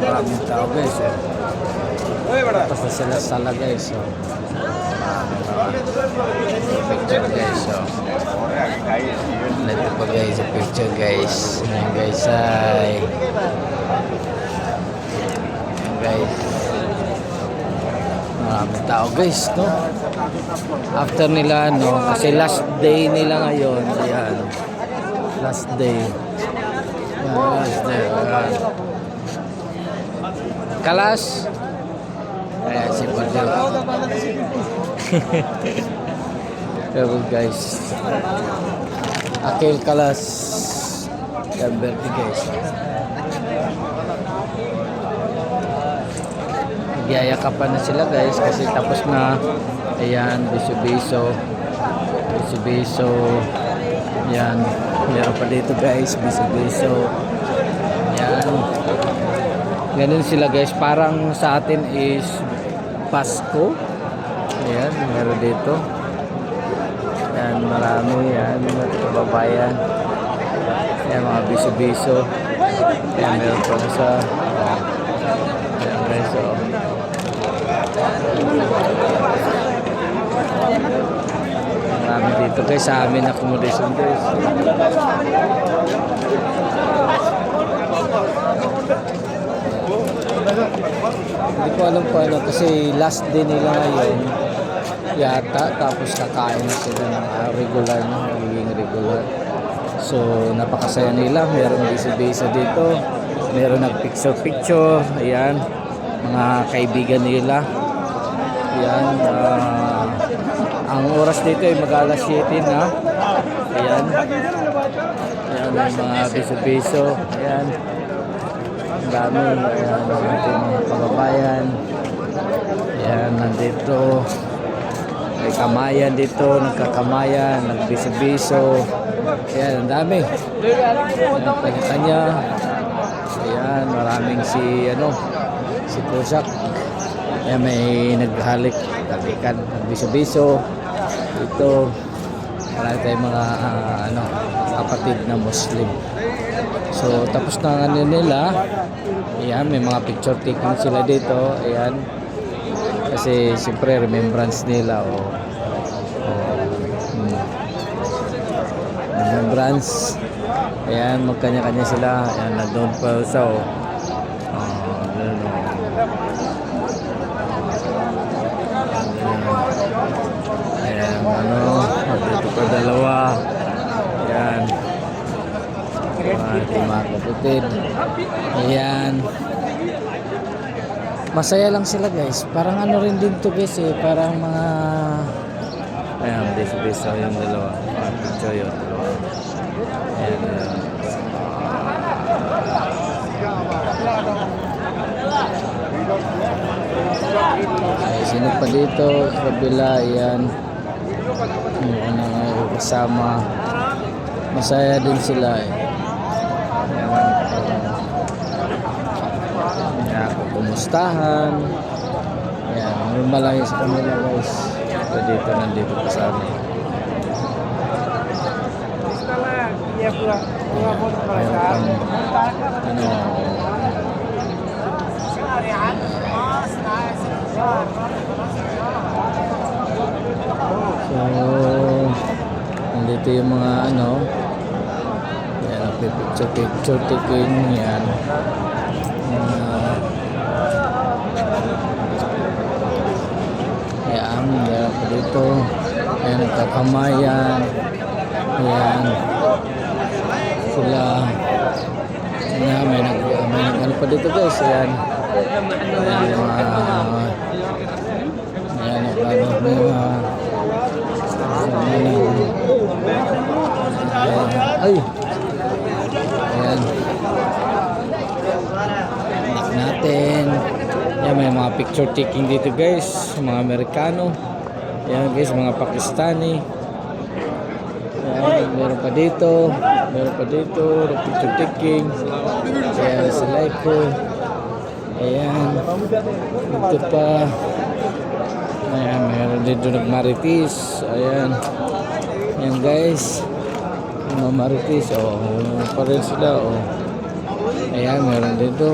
Maraming tao guys eh. Tapos na sila sala guys. So. Picture guys. So. Ito pa guys sa picture guys. Ayan guys ay. Ayan guys. Maraming tao guys no. After nila no. Kasi last day nila ngayon. Ayan. Last day. Kalas. Ayan si Bordel. Pero guys. Akil Kalas. Yan birthday guys. Nagyayakapan na sila guys kasi tapos na ayan biso-biso biso-biso yan meron pa dito guys. Biso-biso yan. Ganun sila guys. Parang sa atin is Pasko. Ayan meron dito. Yan marami. Yan mga kababayan. Yan mga biso-biso. Yan meron pa sa yan guys oh. Marami dito guys. Sa amin accommodation guys. Hindi ko alam kung ano kasi last day nila ngayon yata tapos kakain sila ng ah, regular na magiging regular. So napakasaya nila, meron bisa-bisa dito, meron nag-picture-picture, ayan, mga kaibigan nila. Ayan, ah, ang oras dito ay mag-alas 7 na. Ayan. Ayan, may mga biso-biso. Ayan. Ang dami. Ayan, ang ating mga kababayan. Ayan, nandito. May kamayan dito, nagkakamayan, nagbiso-biso. Ayan, ang dami. Ayan, kanya-kanya. Ayan, maraming si, ano, si Kusak. Ayan, may naghalik, halikan, nagbiso-biso. Ito, marami tayong mga, ah, ano, kapatid na Muslim. So, tapos na ano nila. Ayan, may mga picture taking sila dito. Ayan. Kasi, siyempre, remembrance nila. O, o, hmm. Remembrance. Ayan, magkanya-kanya sila. Ayan, nandun pa sa, o. Oh, doon, o. Ayan, ano, dito pa dalawa. Ayan. Ating mga kapatid. Ayan. Masaya lang sila guys. Parang ano rin din to guys eh. Parang mga... Ayan, bis-bis yung dalawa. Mga picture yung dalawa. Ayan. ayan. Ay, sino pa dito? Kabila, ayan. Ano nga yung kasama. Masaya din sila eh. Ayan. Ayan, kumustahan. Ayan, normal lang sa kanila guys. Ito dito, nandito kasama. Ayan, ano, So, nandito yung mga ano, yan, picture picture taking, yan. Uh, yan, meron pa dito. Ayan, nagkakamayan. Ayan. Sila, yan, may nag, may nag, ano pa dito guys, ayan. Ayan, mga, ayan, ano, may mga, Ayan. Ay. Ayan. Anak natin. Ayan, may mga picture taking dito guys. Mga Amerikano. Ayan guys, mga Pakistani. Ayan, meron pa dito. Meron pa dito. Picture taking. Ayan, sa Laiko. Ayan. Ito pa. Ayan, meron dito nagmaritis. Ayan. Ayan guys. Mga maritis. Oh, pa rin sila. Oh. Ayan, meron dito.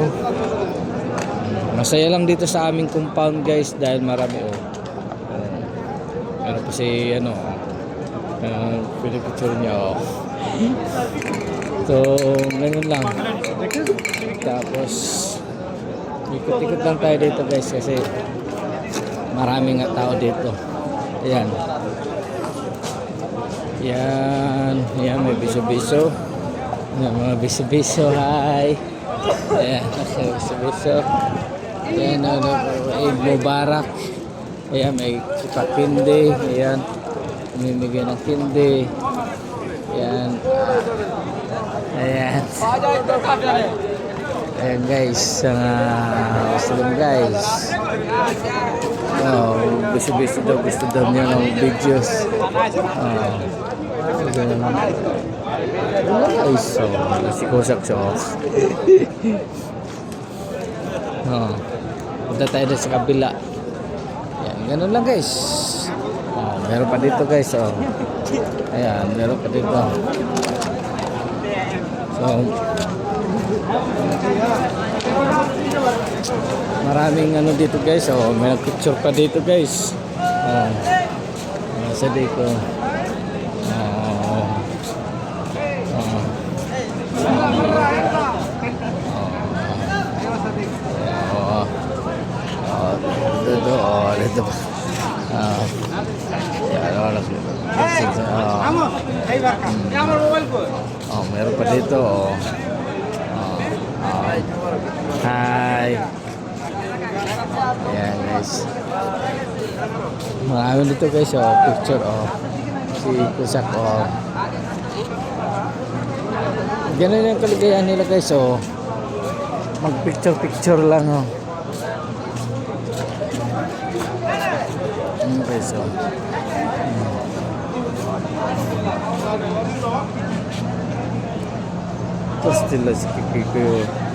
Masaya lang dito sa aming compound guys dahil marami oh. Ayan. Meron pa si ano, uh, pinipicture niya oh. So, ganun lang. Tapos, ikot-ikot lang tayo dito guys kasi maraming tao dito. Ayan. Yan. Yan, may biso-biso. Yan, mga biso-biso. Hi. Ayan, nasa biso-biso. Ayan, ano, Eid Mubarak. Ayan, may ipakindi. Ayan. Umimigay ng kindi. Ayan. Ayan. Ayan guys, uh, Muslim guys. Oh, biso-biso daw, gusto daw niya ng videos. Oh. Ganun. Ay, so, si Kosak Chok. oh. Punta tayo sa kabila. Yan, ganun lang guys. Oh, meron pa dito guys. Oh. Ayan, meron pa dito. So, maraming ano dito guys. Oh, may nag-picture pa dito guys. Oh. Oh, sa dito. Oh. Oh, dito, oh, dito. Ah. Yan, oh, nag- oh. Vamos, ahí va. Al mobile ko. Oh, meron pa dito. Oh. Oh. Hi. Hi. Ayan guys. Marami dito guys. Oh, picture. Oh. Si Kusak. Oh. Ganun yung kaligayahan nila guys. Oh. Mag-picture-picture lang. Oh. Ano guys. Oh. Ito still si Kikiko.